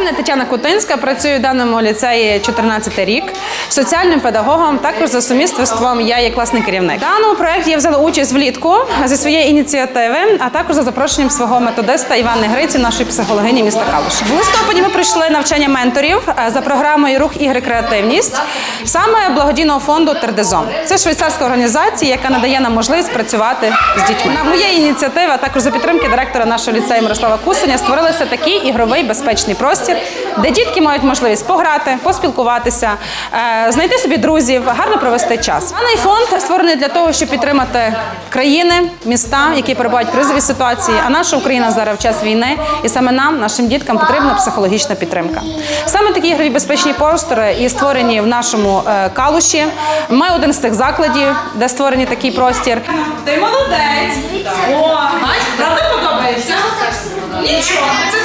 звати Тетяна Кутинська, працюю в даному ліцеї 14 рік. Соціальним педагогом, також за сумісництвом я є класний керівник. В даному проєкті я взяла участь влітку зі своєї ініціативи, а також за запрошенням свого методиста Івани Гриці, нашої психологині міста Калуш. В листопаді ми прийшли навчання менторів е, за програмою Рух ігри креативність саме благодійного фонду Тердезон. Це швейцарська організація, яка надає нам можливість працювати з дітьми. На моєї ініціативи, також за підтримки директора нашого ліцею Мирослава Кусаня, створилися такий ігровий безпечний простір, де дітки мають можливість пограти, поспілкуватися, е, знайти собі друзів, гарно провести час. Даний фонд створений для того, щоб підтримати країни, міста, які перебувають в кризовій ситуації. А наша Україна зараз в час війни, і саме нам, нашим діткам, потрібна психологічна підтримка. Саме такі ігрові безпечні простори і створені в нашому е, калуші. Ми один з тих закладів, де створені такий простір. Ти молодець! О, правда подобається? Нічого, це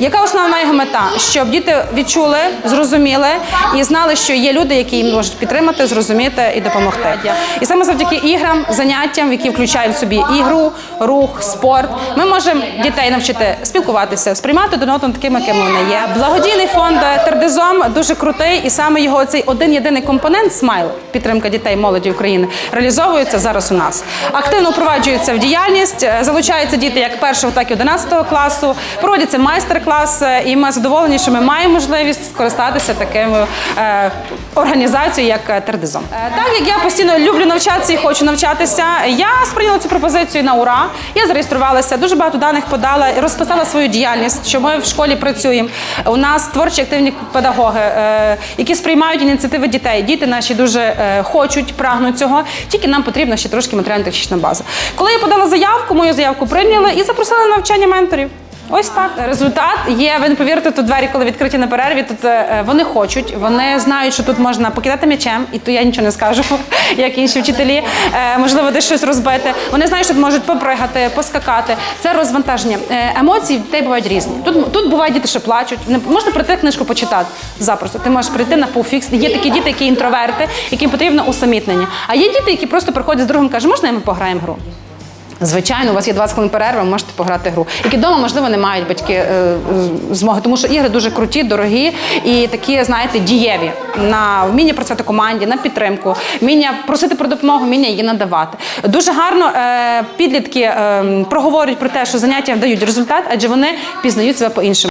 Яка основна його мета? Щоб діти відчули, зрозуміли і знали, що є люди, які їм можуть підтримати, зрозуміти і допомогти. І саме завдяки іграм, заняттям, які включають в собі ігру, рух, спорт, ми можемо дітей навчити спілкуватися, сприймати одного такими, якими вони є. Благодійний фонд Тердизом дуже крутий, і саме його цей один єдиний компонент смайл, підтримка дітей, молоді України, реалізовується зараз у нас. Активно впроваджується в діяльність, залучаються діти як першого, так і 11 класу. Проводяться майстер-класи, і ми задоволені, що ми маємо можливість скористатися такою е, організацією, як е, Тердизом. Е, так як я постійно люблю навчатися і хочу навчатися, я сприйняла цю пропозицію на ура. Я зареєструвалася, дуже багато даних подала, і розписала свою діяльність, що ми в школі працюємо. У нас творчі активні педагоги, е, які сприймають ініціативи дітей. Діти наші дуже е, хочуть, прагнуть цього. Тільки нам потрібна ще трошки матеріально-технічна база. Коли я подала заявку, мою заявку прийняли і запросили на навчання менторів. Ось так. Результат є. Ви не повірите, тут двері, коли відкриті на перерві. Тут е, вони хочуть, вони знають, що тут можна покидати м'ячем, і то я нічого не скажу, як інші вчителі. Е, можливо, десь щось розбити. Вони знають, що тут можуть попригати, поскакати. Це розвантаження. Е, емоції в дітей бувають різні. Тут тут бувають діти, що плачуть. Не можна прийти книжку почитати запросто. Ти можеш прийти на пуфікс. Є такі діти, які інтроверти, яким потрібно усамітнення. А є діти, які просто приходять з другом кажуть, можна ми пограємо гру? Звичайно, у вас є 20 хвилин перерви, ви можете пограти гру. Які вдома, можливо, не мають батьки е, змоги, тому що ігри дуже круті, дорогі і такі, знаєте, дієві на вміння працювати команді, на підтримку, вміння просити про допомогу, вміння її надавати. Дуже гарно е, підлітки е, проговорюють про те, що заняття дають результат, адже вони пізнають себе по-іншому.